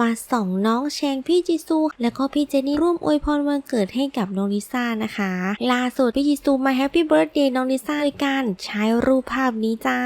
มาส่องน้องแชงพี่จิซู แล้วก็พี่เจนนี่ร่วมอวยพรวันเกิดให้กับน้องลิซ่านะคะ ล่าสุดพี่จิซูมาแฮปปี้เบิร์ดเดย์น้องลิซ่าด้วยกันใช้รูปภาพนี้จ้า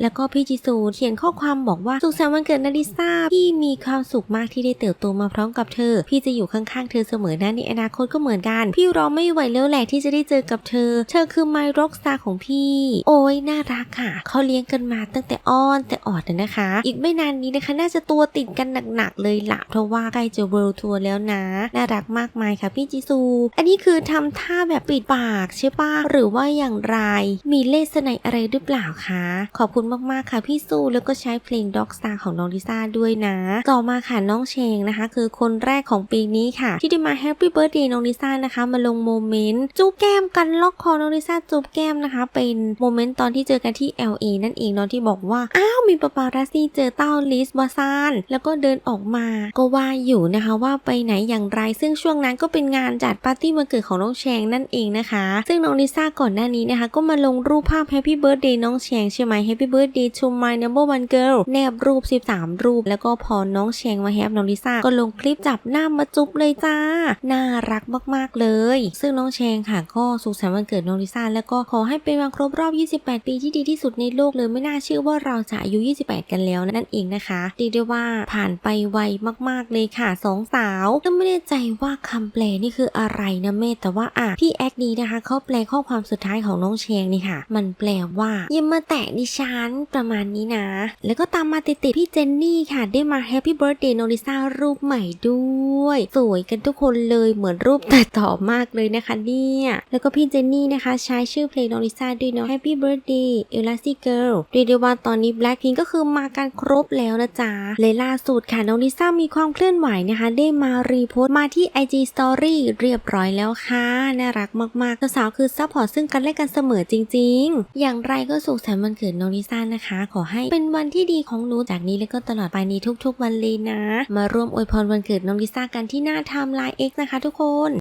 แล้วก็พี่จิซูเขียนข้อความบอกว่าสุขสันต์วันเกิดนาลิซ่าพี่มีความสุขมากที่ได้เติบโตมาพร้อมกับเธอ พี่จะอยู่ข้างๆเธอเสมอนะในอนาคตก็เหมือนกัน พี่รอไม่ไหวแล้วแหละที่จะได้เจอกับเธอ เธอคือไมร็อกสตาร์ของพี่ โอ้ยน่ารักค่ะเขาเลี้ยงกันมาตั้งแต่อ้อนแต่ออดนะนะคะ อีกไม่นานนี้นะคะ น่าจะตัวติดกันหนักๆเลยละเพราะว่าใกล้จะเวิลด์ทัวร์แล้วนะ น่ารักมากมายค่ะพี่จิซู อันนี้คือทำท่าแบบปิดปากใช่ปะหรือว่าอย่างไรมีเลสไนอะไรหรือเปล่าคะ ขอบคุณมากๆค่ะพี่ซูแล้วก็ใช้เพลง Dog Star ของน้องลิซ่าด้วยนะ ต่อมาค่ะน้องเชงนะคะ คือคนแรกของปีนี้ค่ะ ที่ได้มา Happy Birthday น้องลิซ่านะคะมาลงโมเมนต์จูบแก้มกันล็อกคอน้องลิซ่าจูบแก้มนะคะ เป็นโมเมนต์ตอนที่เจอกันที่ LA นั่นเองเนาะที่บอกว่าอ้าวมีปาปารัสซี่เจอเต้าลิสวาซานแล้วก็เดินออกมา ก็ว่าอยู่นะคะว่าไปไหนอย่างไร ซึ่งช่วงนั้นก็เป็นงานจัดปาร์ตี้วันเกิดของน้องแชงนั่นเองนะคะ ซึ่งน้องลิซ่าก่อนหน้านี้นะคะ ก็มาลงรูปภาพ Happy Birthday น้องแชงใช่ไหม Happy Birthday to my number one girl แนบรูป 13 รูป แล้วก็พอน้องแชงมาแฮปน้องลิซ่าก็ลงคลิปจับหน้ามาจุ๊บเลยจ้า น่ารักมากๆเลย ซึ่งน้องแชงค่ะก็สุขสันต์วันเกิดน้องลิซ่าแล้วก็ขอให้เป็นวันครบรอบ 28 ปีที่ดีที่สุดในโลกเลยไม่น่าเชื่อว่าเราจะอายุ 28 กันแล้วนั่นเองนะคะเรีได้ว่าผ่านไปไวมากๆเลยค่ะสองสาวก็ไม่แน่ใจว่าคำแปลนี่คืออะไรนะเมธแต่ว่าอะพี่แอคดีนะคะเขาแปลข้อความสุดท้ายของน้องแชงนี่ค่ะ มันแปลว่าอย่ามาแตะดิฉันประมาณนี้นะ แล้วก็ตามมาติดๆพี่เจนนี่ค่ะ ได้มาแฮปปี้เบิร์ดเดย์โนลิซารูปใหม่ด้วย สวยกันทุกคนเลยเหมือนรูปแตัดต่อมากเลยนะคะเนี่ย แล้วก็พี่เจนนี่นะคะ ใช้ชื่อเพลงโนลิซาด้วยเนาะ Happy Birthday Elastic Girl เรียกได้ว่าตอนนี้ Blackpink ก็คือมากันครบแล้วนะจ๊ะเลยล่าสุดค่ะน้องลิซ่ามีความเคลื่อนไหวนะคะ ได้มารีโพสต์มาที่ IG Story เรียบร้อยแล้วค่ะ น่ารักมากๆสาวๆคือซัพพอร์ตซึ่งกันและกันเสมอจริง ๆ อย่างไรก็สุขสันต์วันเกิดน้องลิซ่านะคะ ขอให้เป็นวันที่ดีของหนูจากนี้แล้วก็ตลอดไปนี้ทุกๆ วันเลยนะ มาร่วมอวยพรวันเกิดน้องลิซ่ากันที่หน้าไทม์ไลน์ X นะคะทุกคน